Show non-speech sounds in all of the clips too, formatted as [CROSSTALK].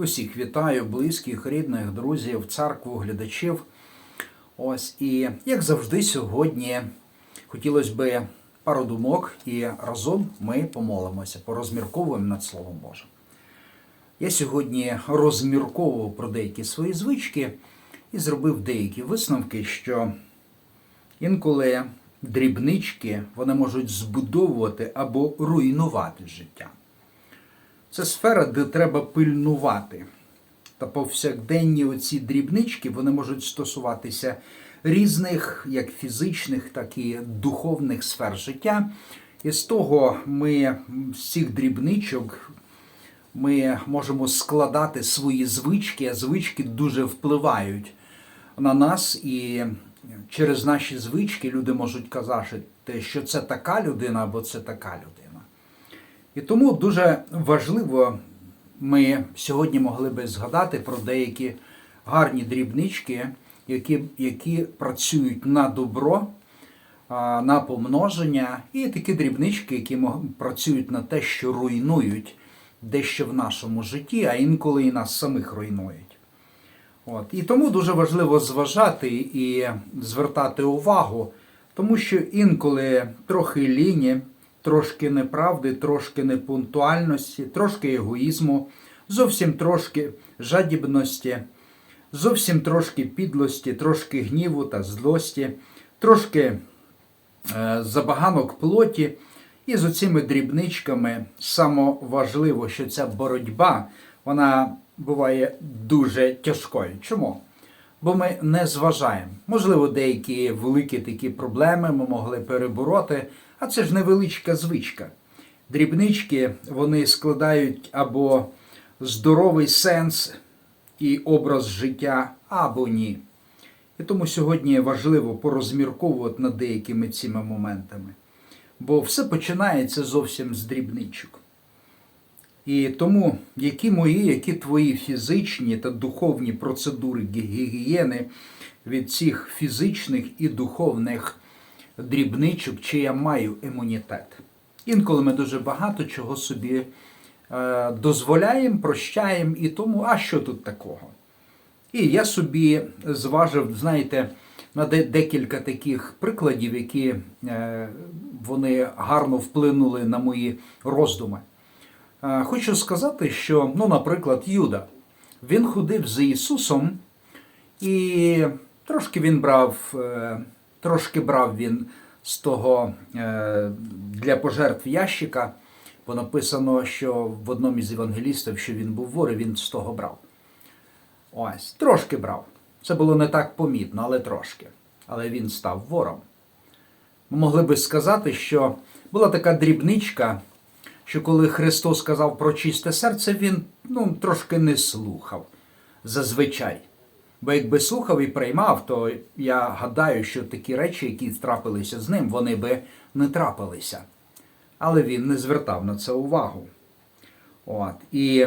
Усіх вітаю, близьких, рідних, друзів, церкву, глядачів. Ось і як завжди, сьогодні хотілося би пару думок, і разом ми помолимося, порозмірковуємо над Словом Божим. Я сьогодні розмірковував про деякі свої звички і зробив деякі висновки, що інколи дрібнички вони можуть збудовувати або руйнувати життя. Це сфера, де треба пильнувати. Та повсякденні оці дрібнички вони можуть стосуватися різних, як фізичних, так і духовних сфер життя. І з того ми з цих дрібничок ми можемо складати свої звички, а звички дуже впливають на нас, і через наші звички люди можуть казати, що це така людина або це така людина. І тому дуже важливо, ми сьогодні могли би згадати про деякі гарні дрібнички, які, які працюють на добро, на помноження, і такі дрібнички, які працюють на те, що руйнують дещо в нашому житті, а інколи і нас самих руйнують. От. І тому дуже важливо зважати і звертати увагу, тому що інколи трохи ліні, трошки неправди, трошки непунктуальності, трошки егоїзму, зовсім трошки жадібності, зовсім трошки підлості, трошки гніву та злості, трошки е, забаганок плоті. І з оцими дрібничками само важливо, що ця боротьба вона буває дуже тяжкою. Чому? Бо ми не зважаємо. Можливо, деякі великі такі проблеми ми могли перебороти, а це ж невеличка звичка. Дрібнички вони складають або здоровий сенс і образ життя, або ні. І тому сьогодні важливо порозмірковувати над деякими цими моментами. Бо все починається зовсім з дрібничок. І тому, які мої, які твої фізичні та духовні процедури гігієни від цих фізичних і духовних дрібничок, чи я маю імунітет. Інколи ми дуже багато чого собі е, дозволяємо, прощаємо, і тому, а що тут такого? І я собі зважив, знаєте, на де- декілька таких прикладів, які е, вони гарно вплинули на мої роздуми. Е, Хочу сказати, що, ну, наприклад, Юда, він ходив за Ісусом, і трошки він брав, е, трошки брав він з того е, для пожертв ящика, бо написано, що в одному із євангелістів, що він був вор, він з того брав. Ось, трошки брав. Це було не так помітно, але трошки. Але він став вором. Ми могли би сказати, що була така дрібничка, що коли Христос сказав про чисте серце, він ну, трошки не слухав зазвичай. Бо якби слухав і приймав, то я гадаю, що такі речі, які трапилися з ним, вони би не трапилися. Але він не звертав на це увагу. От. І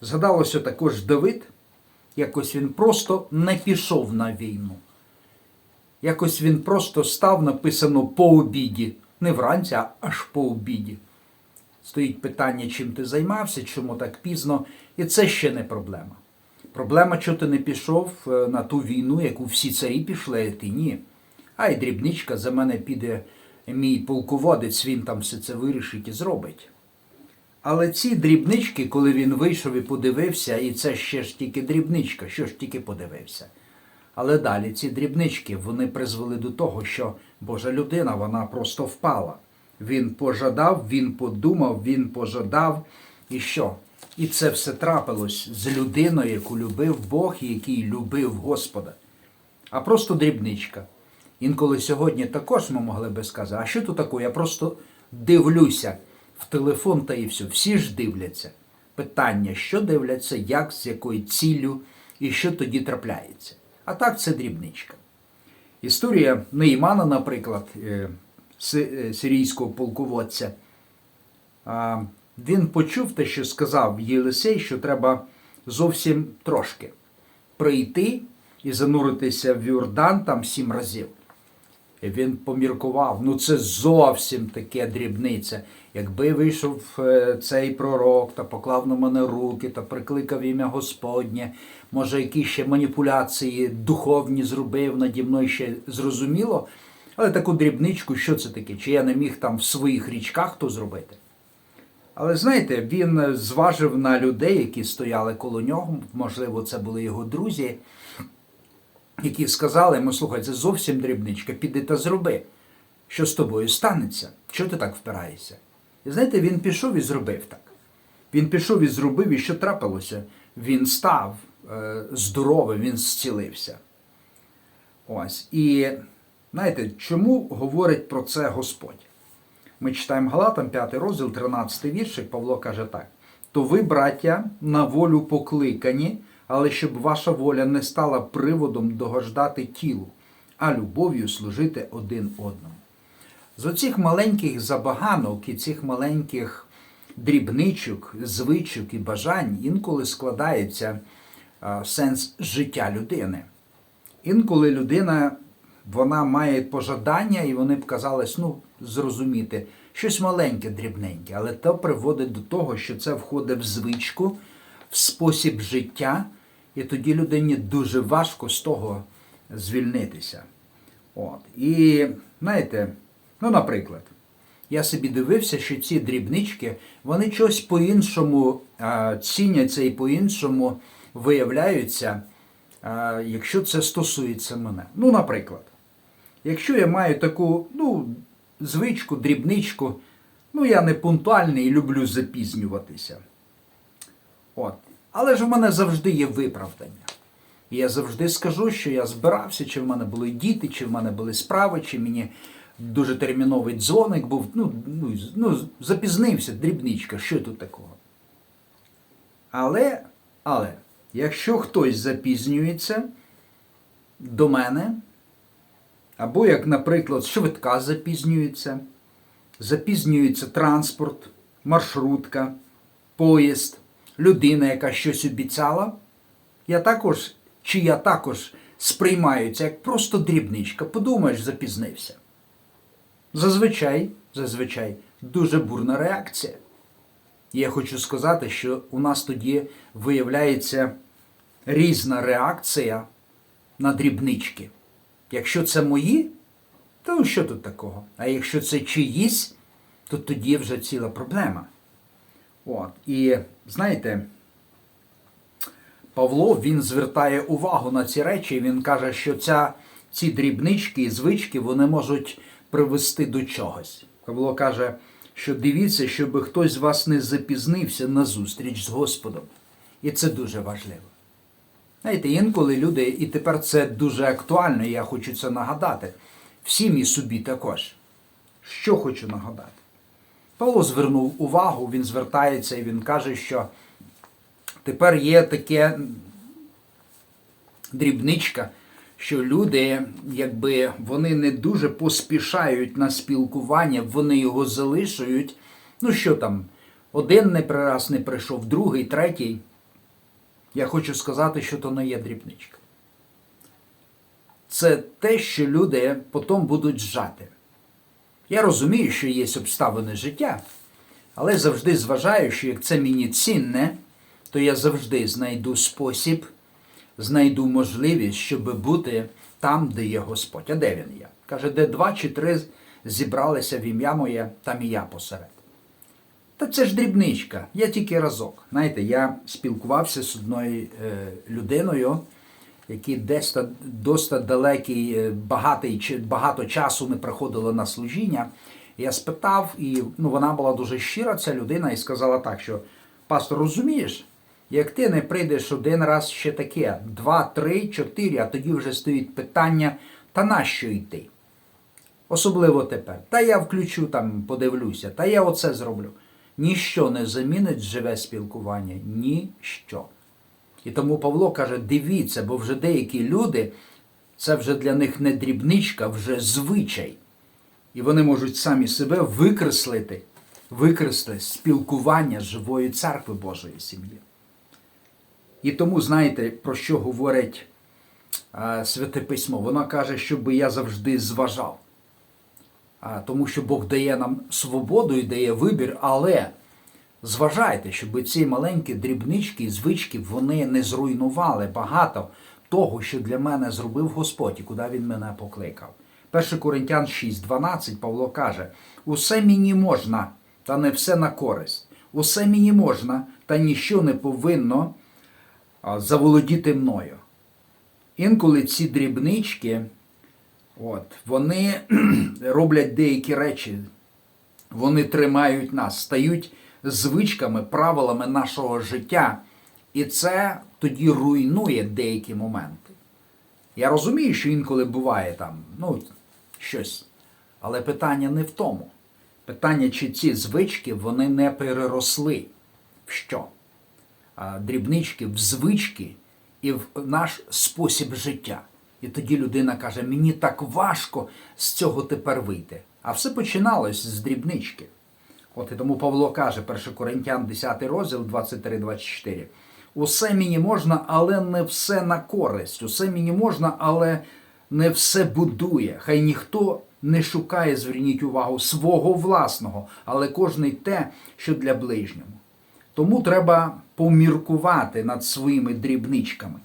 згадалося також Давид, якось він просто не пішов на війну. Якось він просто став, написано по обіді. Не вранці, а аж по обіді. Стоїть питання, чим ти займався, чому так пізно, і це ще не проблема. Проблема, що ти не пішов е, на ту війну, яку всі царі пішли, а ти ні. А й дрібничка за мене піде мій полководець, він там все це вирішить і зробить. Але ці дрібнички, коли він вийшов і подивився, і це ще ж тільки дрібничка, що ж тільки подивився. Але далі ці дрібнички вони призвели до того, що Божа людина вона просто впала. Він пожадав, він подумав, він пожадав. І що? І це все трапилось з людиною, яку любив Бог і який любив Господа. А просто дрібничка. Інколи сьогодні також ми могли би сказати, а що тут таке? Я просто дивлюся в телефон та і все. Всі ж дивляться. Питання, що дивляться, як, з якою ціллю і що тоді трапляється. А так це дрібничка. Історія Неймана, наприклад, е, е, сирійського полководця. Він почув те, що сказав Єлисей, що треба зовсім трошки прийти і зануритися в Йордан там сім разів. І він поміркував, ну це зовсім таке дрібниця. Якби вийшов е, цей пророк та поклав на мене руки та прикликав ім'я Господнє, може, якісь ще маніпуляції духовні зробив наді мною ще зрозуміло. Але таку дрібничку, що це таке? Чи я не міг там в своїх річках то зробити? Але знаєте, він зважив на людей, які стояли коло нього, можливо, це були його друзі, які сказали йому, слухай, це зовсім дрібничка, піди та зроби. Що з тобою станеться? Чого ти так впираєшся? І знаєте, він пішов і зробив так. Він пішов і зробив, і що трапилося? Він став е, здоровим, він зцілився. Ось. І знаєте, чому говорить про це Господь? Ми читаємо Галатам 5 розділ, 13 віршик, Павло каже так: То ви, браття, на волю покликані, але щоб ваша воля не стала приводом догождати тілу, а любов'ю служити один одному. З оцих маленьких забаганок і цих маленьких дрібничок, звичок і бажань інколи складається сенс життя людини. Інколи людина вона має пожадання, і вони б казались, ну, зрозуміти, щось маленьке, дрібненьке, але то приводить до того, що це входить в звичку, в спосіб життя, і тоді людині дуже важко з того звільнитися. От. І знаєте, ну, наприклад, я собі дивився, що ці дрібнички, вони щось по-іншому ціняться і по-іншому виявляються, якщо це стосується мене. Ну, наприклад, якщо я маю таку ну, звичку, дрібничку, ну я не пунктуальний і люблю запізнюватися. От. Але ж в мене завжди є виправдання. І я завжди скажу, що я збирався, чи в мене були діти, чи в мене були справи, чи мені дуже терміновий дзвоник був. Ну, ну, ну запізнився, дрібничка, що тут такого. Але, але, якщо хтось запізнюється до мене, або, як, наприклад, швидка запізнюється, запізнюється транспорт, маршрутка, поїзд, людина, яка щось обіцяла, я також, чи я також сприймаю це як просто дрібничка, подумаєш, запізнився. Зазвичай, зазвичай, дуже бурна реакція. І я хочу сказати, що у нас тоді виявляється різна реакція на дрібнички. Якщо це мої, то що тут такого? А якщо це чиїсь, то тоді вже ціла проблема. От. І знаєте, Павло він звертає увагу на ці речі, він каже, що ця, ці дрібнички і звички вони можуть привести до чогось. Павло каже, що дивіться, щоб хтось з вас не запізнився на зустріч з Господом. І це дуже важливо. Знаєте, інколи люди, і тепер це дуже актуально, і я хочу це нагадати. Всім і собі також. Що хочу нагадати? Павло звернув увагу, він звертається і він каже, що тепер є таке дрібничка, що люди, якби вони не дуже поспішають на спілкування, вони його залишають. Ну що там, один не раз не прийшов, другий, третій. Я хочу сказати, що то не є дрібничка. Це те, що люди потім будуть жати. Я розумію, що є обставини життя, але завжди зважаю, що як це мені цінне, то я завжди знайду спосіб, знайду можливість, щоб бути там, де є Господь. А де він є? Каже, де два чи три зібралися в ім'я моє, там і я посеред. Та це ж дрібничка, я тільки разок. Знаєте, я спілкувався з одною е, людиною, який десь досить далекий, е, багатий, багато часу не приходила на служіння. Я спитав, і ну, вона була дуже щира, ця людина, і сказала так, що пастор, розумієш, як ти не прийдеш один раз ще таке, два, три, чотири, а тоді вже стоїть питання, та нащо йти? Особливо тепер. Та я включу там, подивлюся, та я оце зроблю. Ніщо не замінить живе спілкування. Ніщо. І тому Павло каже: дивіться, бо вже деякі люди, це вже для них не дрібничка, вже звичай. І вони можуть самі себе викреслити, викреслити спілкування живої церкви Божої сім'ї. І тому знаєте, про що говорить а, Святе Письмо? Воно каже, щоб я завжди зважав. Тому що Бог дає нам свободу і дає вибір, але зважайте, щоб ці маленькі дрібнички і звички вони не зруйнували багато того, що для мене зробив Господь і куди він мене покликав. 1 Коринтян 6,12 Павло каже: усе мені можна, та не все на користь. Усе мені можна, та ніщо не повинно заволодіти мною. Інколи ці дрібнички, от, вони [CLEARS THROAT] роблять деякі речі, вони тримають нас, стають звичками, правилами нашого життя. І це тоді руйнує деякі моменти. Я розумію, що інколи буває там, ну, щось. Але питання не в тому. Питання, чи ці звички вони не переросли в що? Дрібнички в звички і в наш спосіб життя. І тоді людина каже: мені так важко з цього тепер вийти. А все починалось з дрібнички. От і тому Павло каже, 1 Коринтян, 10 розділ, 23-24. Усе мені можна, але не все на користь. Усе мені можна, але не все будує. Хай ніхто не шукає, зверніть увагу, свого власного, але кожний те, що для ближнього. Тому треба поміркувати над своїми дрібничками.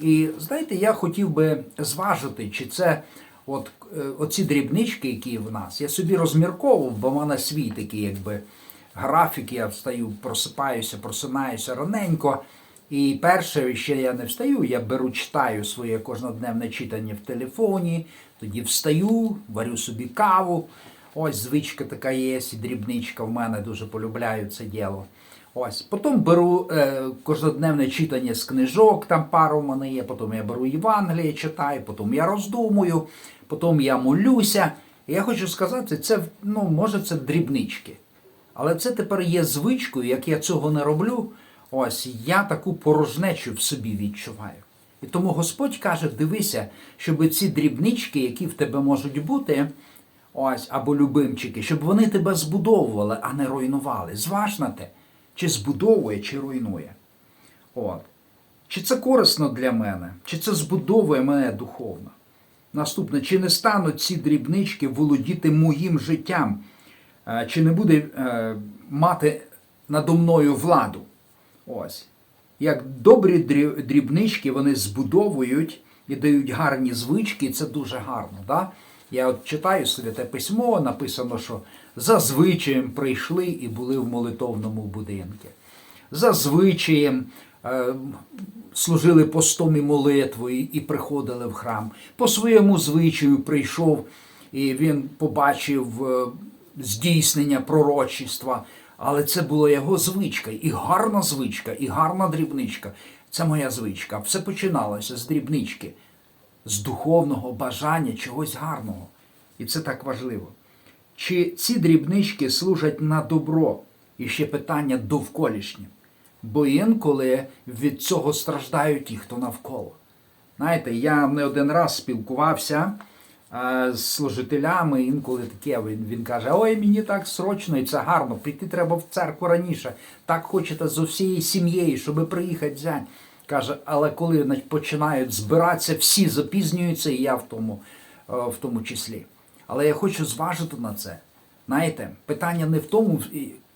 І знаєте, я хотів би зважити, чи це от, е, оці дрібнички, які в нас, я собі розмірковував, бо в мене свій такий, якби графік, я встаю, просипаюся, просинаюся раненько. І перше, ще я не встаю, я беру, читаю своє кожнодневне читання в телефоні, тоді встаю, варю собі каву. Ось звичка така є, і дрібничка в мене дуже полюбляю це діло. Ось, потім беру е, кожнодневне читання з книжок, там пару в мене є, потім я беру Євангеліє, читаю, потім я роздумую, потім я молюся. І я хочу сказати, це ну, може це дрібнички. Але це тепер є звичкою, як я цього не роблю. Ось я таку порожнечу в собі відчуваю. І тому Господь каже: дивися, щоб ці дрібнички, які в тебе можуть бути, ось або любимчики, щоб вони тебе збудовували, а не руйнували. Зваж на те, чи збудовує, чи руйнує. От. Чи це корисно для мене, чи це збудовує мене духовно? Наступне, чи не стануть ці дрібнички володіти моїм життям, Е, чи не буде е, мати надо мною владу? Ось. Як добрі дрібнички вони збудовують і дають гарні звички, це дуже гарно. Да? Я от читаю святе письмо, написано, що за звичаєм прийшли і були в молитовному будинку. За звичаєм е, служили постом і молитвою і приходили в храм. По своєму звичаю прийшов і він побачив е, здійснення пророчества. Але це була його звичка, і гарна звичка, і гарна дрібничка. Це моя звичка. Все починалося з дрібнички, з духовного бажання чогось гарного. І це так важливо. Чи ці дрібнички служать на добро? І ще питання довколишнім. Бо інколи від цього страждають ті, хто навколо. Знаєте, я не один раз спілкувався е, з служителями, інколи таке він, він каже: Ой, мені так срочно і це гарно, прийти треба в церкву раніше. Так хочете з усією сім'єю, щоб приїхати взяти. Каже, але коли починають збиратися, всі запізнюються, і я в тому, е, в тому числі. Але я хочу зважити на це. Знаєте, питання не в тому,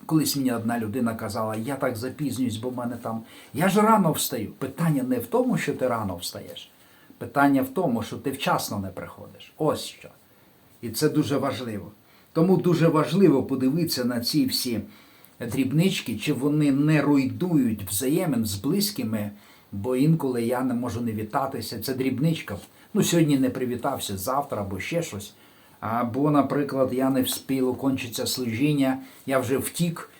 колись мені одна людина казала, я так запізнююсь, бо в мене там. Я ж рано встаю. Питання не в тому, що ти рано встаєш. Питання в тому, що ти вчасно не приходиш. Ось що. І це дуже важливо. Тому дуже важливо подивитися на ці всі дрібнички, чи вони не руйдують взаємин з близькими, бо інколи я не можу не вітатися. Це дрібничка. Ну, сьогодні не привітався, завтра або ще щось. Або, наприклад, я не вспів окончиться служіння, я вже втік.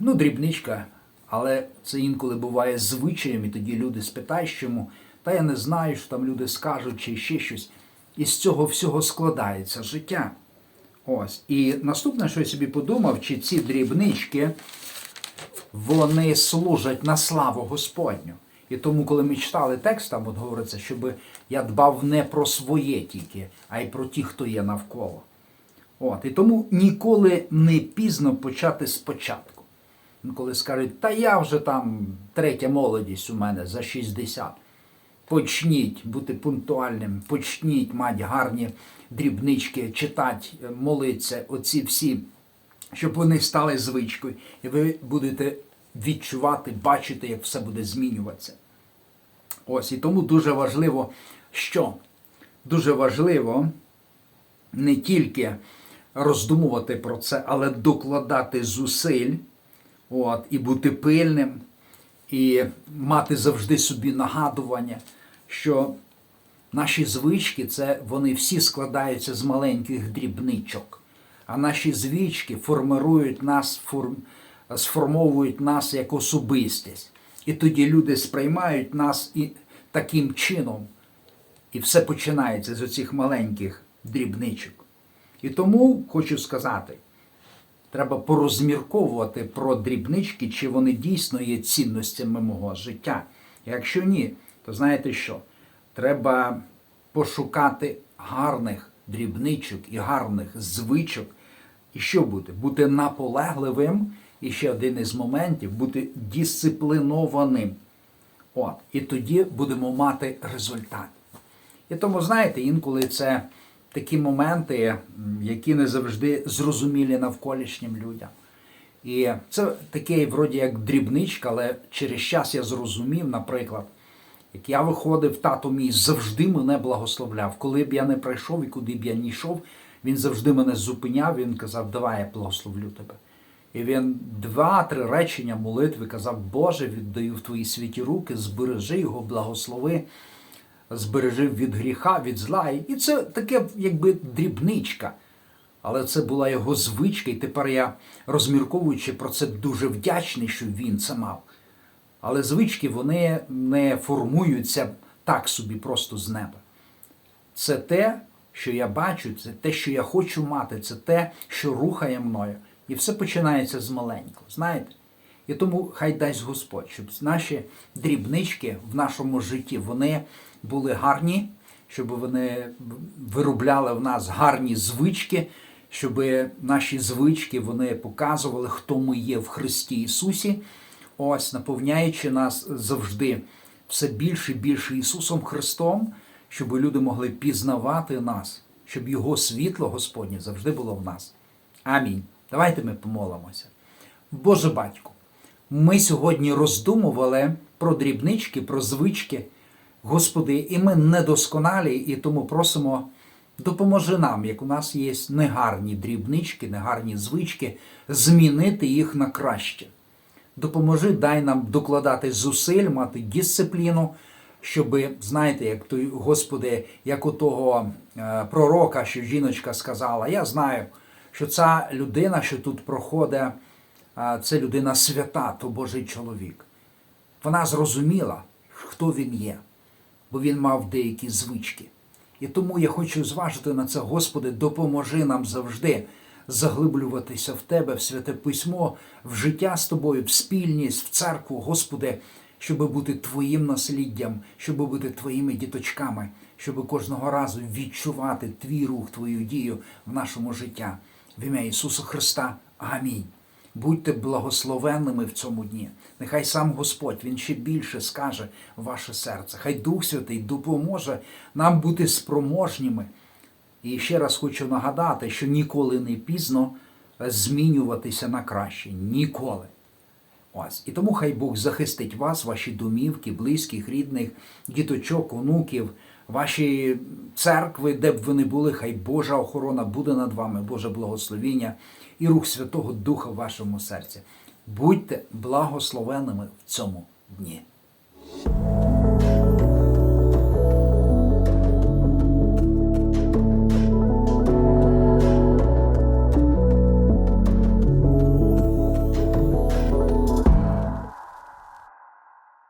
Ну, дрібничка. Але це інколи буває звичаєм, і тоді люди спитають чому. Та я не знаю, що там люди скажуть чи ще щось. І з цього всього складається життя. Ось. І наступне, що я собі подумав, чи ці дрібнички вони служать на славу Господню. І тому, коли ми читали текст, там от говориться, щоб я дбав не про своє тільки, а й про ті, хто є навколо. От. І тому ніколи не пізно почати спочатку. Коли скажуть, та я вже там третя молодість у мене за 60. почніть бути пунктуальним, почніть мати гарні дрібнички, читати, молитися, оці всі, щоб вони стали звичкою, і ви будете відчувати, бачити, як все буде змінюватися. Ось і тому дуже важливо, що дуже важливо не тільки роздумувати про це, але докладати зусиль, от, і бути пильним, і мати завжди собі нагадування, що наші звички, це вони всі складаються з маленьких дрібничок. А наші звички формирують нас, форм, сформовують нас як особистість. І тоді люди сприймають нас і таким чином. І все починається з оцих маленьких дрібничок. І тому хочу сказати, треба порозмірковувати про дрібнички, чи вони дійсно є цінностями мого життя. Якщо ні, то знаєте що? Треба пошукати гарних дрібничок і гарних звичок. І що бути? Бути наполегливим. І ще один із моментів бути дисциплінованим. От, і тоді будемо мати результат. І тому, знаєте, інколи це такі моменти, які не завжди зрозумілі навколишнім людям. І це таке, вроді як дрібничка, але через час я зрозумів, наприклад, як я виходив, тато мій завжди мене благословляв. Коли б я не прийшов і куди б я не йшов, він завжди мене зупиняв, він казав, давай я благословлю тебе. І він два-три речення молитви казав, Боже, віддаю в твої святі руки, збережи його, благослови, збережи від гріха, від зла. І це таке, якби дрібничка. Але це була його звичка, і тепер я, розмірковуючи про це, дуже вдячний, що він це мав. Але звички вони не формуються так собі просто з неба. Це те, що я бачу, це те, що я хочу мати, це те, що рухає мною. І все починається з маленького, знаєте? І тому хай дасть Господь, щоб наші дрібнички в нашому житті вони були гарні, щоб вони виробляли в нас гарні звички, щоб наші звички вони показували, хто ми є в Христі Ісусі, ось наповняючи нас завжди все більше і більше Ісусом Христом, щоб люди могли пізнавати нас, щоб Його світло Господнє завжди було в нас. Амінь. Давайте ми помолимося. Боже батько, ми сьогодні роздумували про дрібнички, про звички, Господи, і ми недосконалі, і тому просимо, допоможи нам, як у нас є негарні дрібнички, негарні звички, змінити їх на краще. Допоможи, дай нам докладати зусиль, мати дисципліну, щоб, знаєте, як той, Господи, як у того е, пророка, що жіночка сказала, я знаю, що ця людина, що тут проходить, е, це людина свята, то Божий чоловік. Вона зрозуміла, хто він є, бо він мав деякі звички. І тому я хочу зважити на це, Господи, допоможи нам завжди заглиблюватися в Тебе, в святе письмо, в життя з тобою, в спільність, в церкву, Господи, щоб бути Твоїм насліддям, щоб бути Твоїми діточками, щоб кожного разу відчувати Твій рух, Твою дію в нашому життя. В ім'я Ісуса Христа. Амінь. Будьте благословенними в цьому дні. Нехай сам Господь Він ще більше скаже ваше серце. Хай Дух Святий допоможе нам бути спроможніми. І ще раз хочу нагадати, що ніколи не пізно змінюватися на краще. Ніколи. Ось. І тому хай Бог захистить вас, ваші домівки, близьких, рідних, діточок, онуків, ваші церкви, де б ви не були, хай Божа охорона буде над вами, Боже благословіння і Рух Святого Духа в вашому серці. Будьте благословенними в цьому дні.